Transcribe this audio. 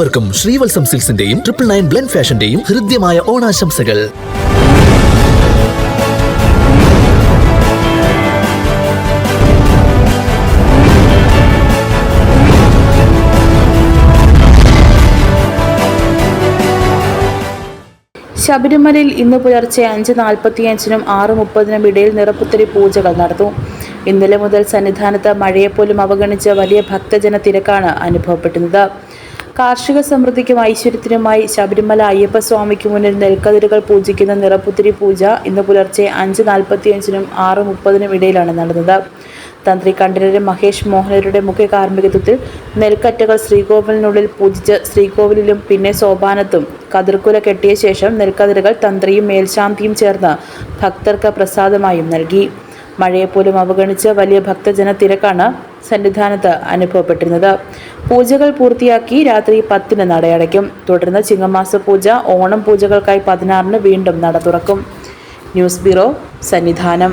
ഏവർക്കും ശ്രീവത്സം സിൽസിന്റെയും triple nine blend ഫാഷന്റെയും ഹൃദ്യമായ ഓണാശംസകൾ. ശബരിമലയിൽ ഇന്ന് പുലർച്ചെ അഞ്ച് നാൽപ്പത്തിയഞ്ചിനും ആറ് മുപ്പതിനും ഇടയിൽ നിറപ്പുത്തരി പൂജകൾ നടന്നു. ഇന്നലെ മുതൽ സന്നിധാനത്ത് മഴയെപ്പോലും അവഗണിച്ച് വലിയ ഭക്തജന തിരക്കാണ് അനുഭവപ്പെടുന്നത്. കാർഷിക സമൃദ്ധിക്കും ഐശ്വര്യത്തിനുമായി ശബരിമല അയ്യപ്പസ്വാമിക്ക് മുന്നിൽ നെൽക്കതിരുകൾ പൂജിക്കുന്ന നിറപ്പുത്തിരി പൂജ ഇന്ന് പുലർച്ചെ അഞ്ച് നാൽപ്പത്തിയഞ്ചിനും ആറ് മുപ്പതിനും ഇടയിലാണ് നടന്നത്. തന്ത്രി കണ്ഠരര് മഹേഷ് മോഹനരുടെ മുഖ്യ കാർമ്മികത്വത്തിൽ നെൽക്കറ്റകൾ ശ്രീകോവിലിനുള്ളിൽ പൂജിച്ച് ശ്രീകോവിലിലും പിന്നെ സോപാനത്തും കതിർക്കുല കെട്ടിയ ശേഷം നെൽക്കതിരുകൾ തന്ത്രിയും മേൽശാന്തിയും ചേർന്ന് ഭക്തർക്ക് പ്രസാദമായും നൽകി. മഴയെപ്പോലും അവഗണിച്ച് വലിയ ഭക്തജന തിരക്കാണ് സന്നിധാനത്ത് അനുഭവപ്പെട്ടിരുന്നത്. പൂജകൾ പൂർത്തിയാക്കി രാത്രി പത്തിന് നടയടയ്ക്കും. തുടർന്ന് ചിങ്ങമാസ പൂജ ഓണം പൂജകൾക്കായി പതിനാറിന് വീണ്ടും നട തുറക്കും. News bureau Sannidhanam.